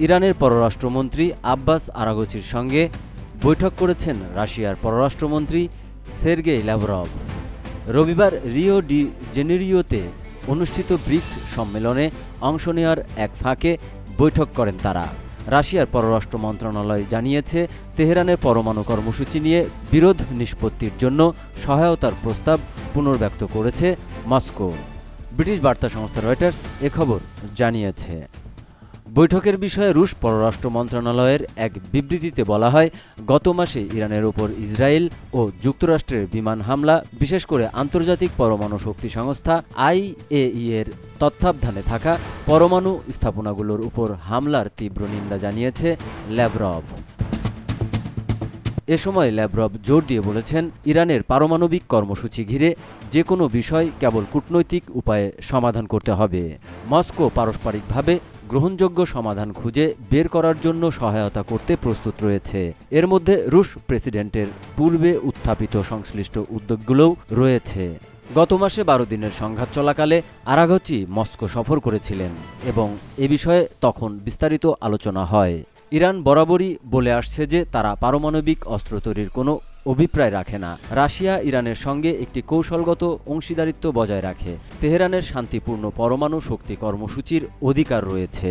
ইরানের পররাষ্ট্রমন্ত্রী আব্বাস আরাগচির সঙ্গে বৈঠক করেছেন রাশিয়ার পররাষ্ট্রমন্ত্রী সের্গেই ল্যাভরভ রবিবার রিও ডি জেনেরিওতে অনুষ্ঠিত ব্রিক্স সম্মেলনে অংশ নেওয়ার এক ফাঁকে বৈঠক করেন তারা। রাশিয়ার পররাষ্ট্র মন্ত্রণালয় জানিয়েছে, তেহরানের পরমাণু কর্মসূচি নিয়ে বিরোধ নিষ্পত্তির জন্য সহায়তার প্রস্তাব পুনর্ব্যক্ত করেছে মস্কো। ব্রিটিশ বার্তা সংস্থা রয়টার্স এ খবর জানিয়েছে। বৈঠকের বিষয়ে রুশ পররাষ্ট্র মন্ত্রণালয়ের এক বিবৃতিতে বলা হয়, গত মাসে ইরানের ওপর ইসরায়েল ও যুক্তরাষ্ট্রের বিমান হামলা, বিশেষ করে আন্তর্জাতিক পরমাণু শক্তি সংস্থা আইএই এর তত্ত্বাবধানে থাকা পরমাণু স্থাপনাগুলোর উপর হামলার তীব্র নিন্দা জানিয়েছে ল্যাভরভ। এ সময় ল্যাভরভ জোর দিয়ে বলেছেন, ইরানের পারমাণবিক কর্মসূচি ঘিরে যে কোনো বিষয় কেবল কূটনৈতিক উপায়ে সমাধান করতে হবে। মস্কো পারস্পরিকভাবে গ্রহণযোগ্য সমাধান খুঁজে বের করার জন্য সহায়তা করতে প্রস্তুত রয়েছে। এর মধ্যে রুশ প্রেসিডেন্টের পূর্বে উত্থাপিত সংশ্লিষ্ট উদ্যোগগুলোও রয়েছে। গত মাসে বারো দিনের সংঘাত চলাকালে আরাঘচি মস্কো সফর করেছিলেন এবং এ বিষয়ে তখন বিস্তারিত আলোচনা হয়। ইরান বরাবরই বলে আসছে যে তারা পারমাণবিক অস্ত্র তৈরির কোনো অভিপ্রায় রাখে না। রাশিয়া ইরানের সঙ্গে একটি কৌশলগত অংশীদারিত্ব বজায় রাখে। তেহরানের শান্তিপূর্ণ পরমাণু শক্তি কর্মসূচির অধিকার রয়েছে।